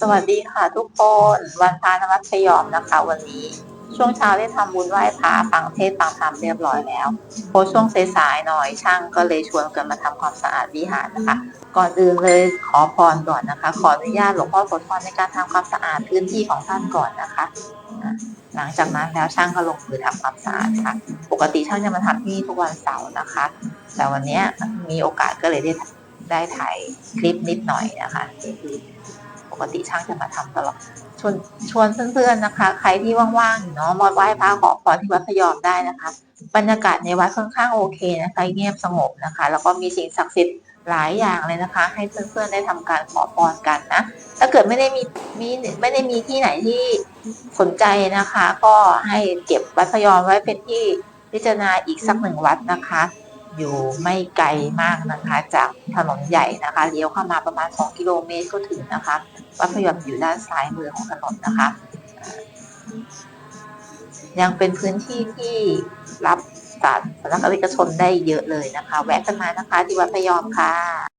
สวัสดีค่ะทุกคนวันพระนมัสยอมนะคะ วันนี้ช่วงเช้าได้ทำบุญไหว้พระฟังเทศฟังธรรมเรียบร้อยแล้วพอช่วงสายๆหน่อยช่างก็เลยชวนกันมาทำความสะอาดวิหารนะคะ ก่อนอื่นเลยขอพรก่อนนะคะ ขออนุญาตหลวงพ่อโสธรในการทำความสะอาดพื้นที่ของท่านก่อนนะคะหลังจากนั้นแล้วช่างก็ลงมือทำความสะอาดค่ะ ปกติช่างจะมาทำที่ทุกวันเสาร์นะคะ แต่วันนี้มีโอกาสก็เลยได้ได้ถ่ายคลิปนิดหน่อยนะคะ กติช่างจะมาทำตลอดชวนชวนเพื่อนๆนะคะ ใครที่ว่างๆอยู่เนาะมาไหว้พระขอพรที่วัดพยอมได้นะคะ บรรยากาศในวัดค่อนข้างโอเคนะคะเงียบสงบนะคะ แล้วก็มีสิ่งศักดิ์สิทธิ์หลายอย่างเลยนะคะ ให้เพื่อนๆได้ทำการขอพรกันนะถ้าเกิดไม่ได้มีมีไม่ได้มีที่ไหนที่สนใจนะคะ ก็ให้เก็บวัดพยอมไว้เป็นที่พิจารณาอีกสักหนึ่งวัดนะคะ อยู่ไม่ไกลมากนะคะ จากถนนใหญ่นะคะเลี้ยวเข้ามาประมาณ 2 กิโลเมตรก็ถึงนะคะวัดพยอมอยู่ด้านซ้ายมือของถนนนะคะ ยังเป็นพื้นที่ที่รับสาธารณเอกชนได้เยอะเลยนะคะ แวะกันมานะคะที่วัดพยอมค่ะ